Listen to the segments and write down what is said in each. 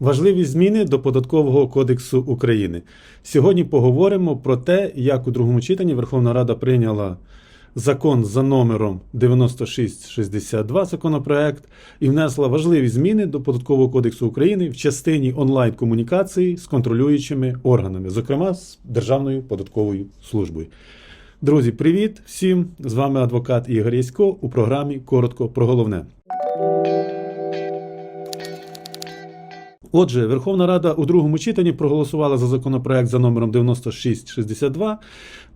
Важливі зміни до податкового кодексу України. Сьогодні поговоримо про те, як у другому читанні Верховна Рада прийняла закон за номером 9662 законопроект і внесла важливі зміни до податкового кодексу України в частині онлайн-комунікації з контролюючими органами, зокрема з Державною податковою службою. Друзі, привіт всім! З вами адвокат Ігор Ясько у програмі Коротко про головне. Отже, Верховна Рада у другому читанні проголосувала за законопроект за номером 9662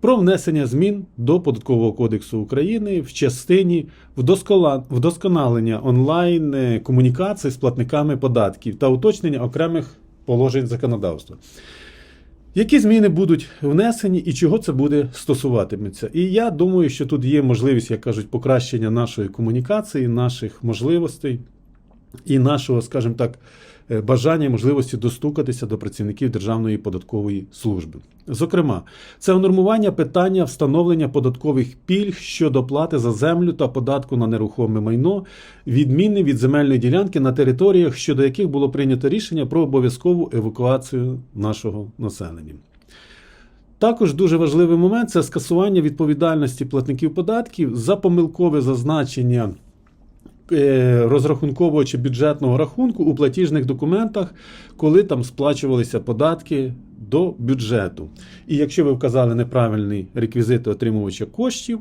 про внесення змін до Податкового кодексу України в частині вдосконалення онлайн комунікацій з платниками податків та уточнення окремих положень законодавства. Які зміни будуть внесені і чого це буде стосуватиметься? І я думаю, що тут є можливість, як кажуть, покращення нашої комунікації, наших можливостей і нашого, скажімо так, е, бажання і можливості достукатися до працівників Державної податкової служби. Зокрема, це унормування питання встановлення податкових пільг щодо плати за землю та податку на нерухоме майно, відмінне від земельної ділянки на територіях, щодо яких було прийнято рішення про обов'язкову евакуацію нашого населення. Також дуже важливий момент це скасування відповідальності платників податків за помилкове зазначення розрахункового чи бюджетного рахунку у платіжних документах, коли там сплачувалися податки до бюджету. І якщо ви вказали неправильний реквізити отримувача коштів,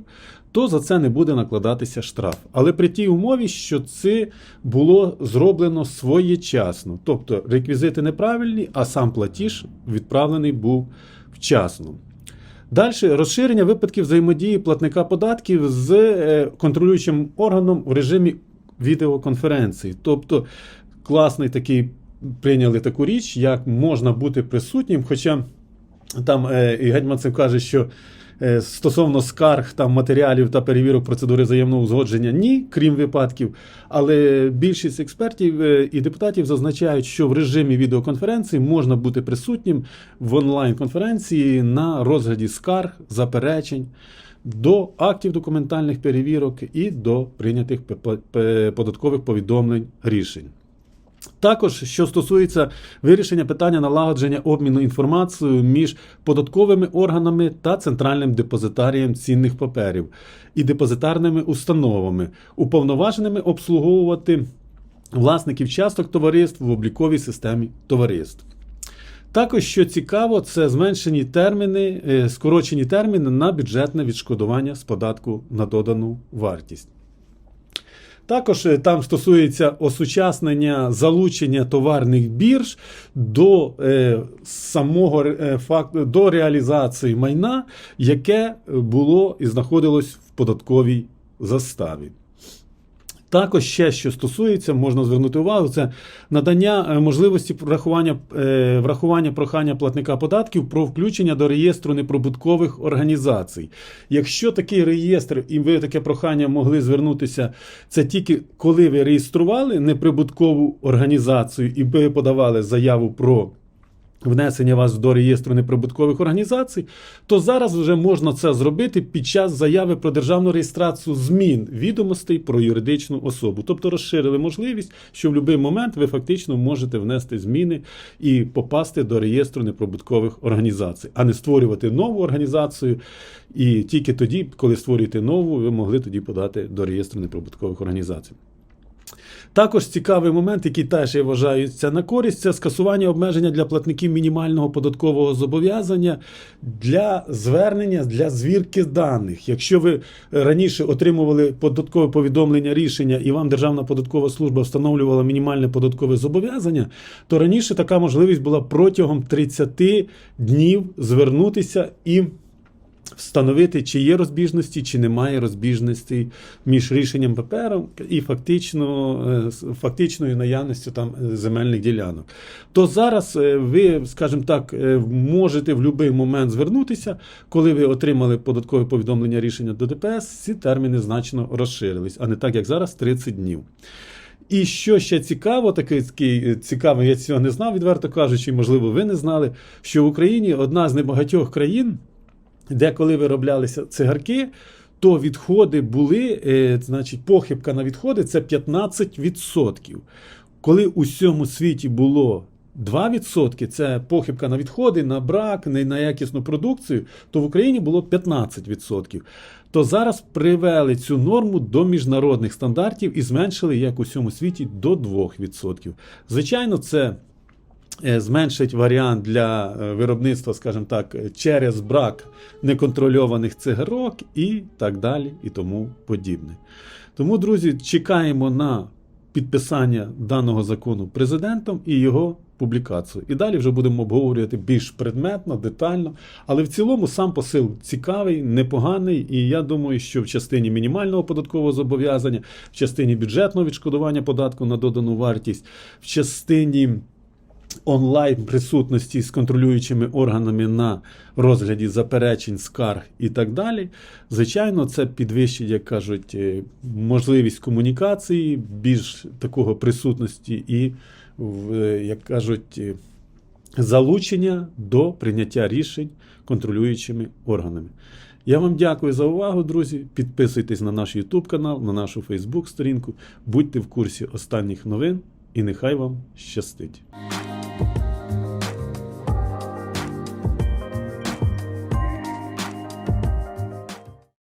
то за це не буде накладатися штраф. Але при тій умові, що це було зроблено своєчасно. Тобто реквізити неправильні, а сам платіж відправлений був вчасно. Далі розширення випадків взаємодії платника податків з е, контролюючим органом в режимі відеоконференції. Тобто класний такий прийняли таку річ, як можна бути присутнім. Хоча там е, і Гетьманцев каже, що е, стосовно скарг там матеріалів та перевірок процедури взаємного узгодження ні, крім випадків. Але більшість експертів е, і депутатів зазначають, що в режимі відеоконференції можна бути присутнім в онлайн-конференції на розгляді скарг, заперечень. До актів документальних перевірок і до прийнятих податкових повідомлень рішень. Також, що стосується вирішення питання налагодження обміну інформацією між податковими органами та центральним депозитарієм цінних паперів і депозитарними установами, уповноваженими обслуговувати власників часток товариств в обліковій системі товариств. Також, що цікаво, це зменшені терміни, е, скорочені терміни на бюджетне відшкодування з податку на додану вартість. Також е, там стосується осучаснення залучення товарних бірж до е, самого до реалізації майна, яке було і знаходилось в податковій заставі. Також ще що стосується, можна звернути увагу, це надання е, можливості врахування, е, врахування прохання платника податків про включення до реєстру неприбуткових організацій. Якщо такий реєстр і ви таке прохання могли звернутися, це тільки коли ви реєстрували неприбуткову організацію і ви подавали заяву про внесення вас до реєстру неприбуткових організацій, то зараз вже можна це зробити під час заяви про державну реєстрацію змін відомостей про юридичну особу. Тобто розширили можливість, що в будь-який момент ви фактично можете внести зміни і попасти до реєстру неприбуткових організацій, а не створювати нову організацію. І тільки тоді, коли створюєте нову, ви могли тоді подати до реєстру неприбуткових організацій. Також цікавий момент, який теж я вважаю це на користь, це скасування обмеження для платників мінімального податкового зобов'язання для звернення для звірки даних. Якщо ви раніше отримували податкове повідомлення рішення і вам Державна податкова служба встановлювала мінімальне податкове зобов'язання, то раніше така можливість була протягом 30 днів звернутися і встановити, чи є розбіжності, чи немає розбіжностей між рішенням ППР і фактично, е, фактичною наявністю там е, земельних ділянок. То зараз е, ви, скажімо так, можете в будь-який момент звернутися, коли ви отримали податкове повідомлення рішення до ДПС, ці терміни значно розширились, а не так, як зараз 30 днів. І що ще цікаво, такий цікавий, я цього не знав, відверто кажучи, можливо, ви не знали, що в Україні одна з небагатьох країн, де коли вироблялися цигарки, то відходи були, е, значить, похибка на відходи це 15%. коли у всьому світі було 2%, це похибка на відходи, на брак, на неякісну продукцію, то в Україні було 15%. То зараз привели цю норму до міжнародних стандартів і зменшили, як у всьому світі, до 2%. Звичайно, це зменшить варіант для е, виробництва, скажімо так, е, через брак неконтрольованих цигарок і так далі, і тому подібне. Тому, друзі, чекаємо на підписання даного закону президентом і його публікацію. І далі вже будемо обговорювати більш предметно, детально. Але в цілому сам посил цікавий, непоганий. І я думаю, що в частині мінімального податкового зобов'язання, в частині бюджетного відшкодування податку на додану вартість, в частині онлайн присутності з контролюючими органами на розгляді заперечень, скарг і так далі. Звичайно, це підвищить, як кажуть, е, можливість комунікації, більш такого присутності і, е, як кажуть, е, залучення до прийняття рішень контролюючими органами. Я вам дякую за увагу, друзі. Підписуйтесь на наш YouTube канал, на нашу Facebook сторінку, будьте в курсі останніх новин і нехай вам щастить.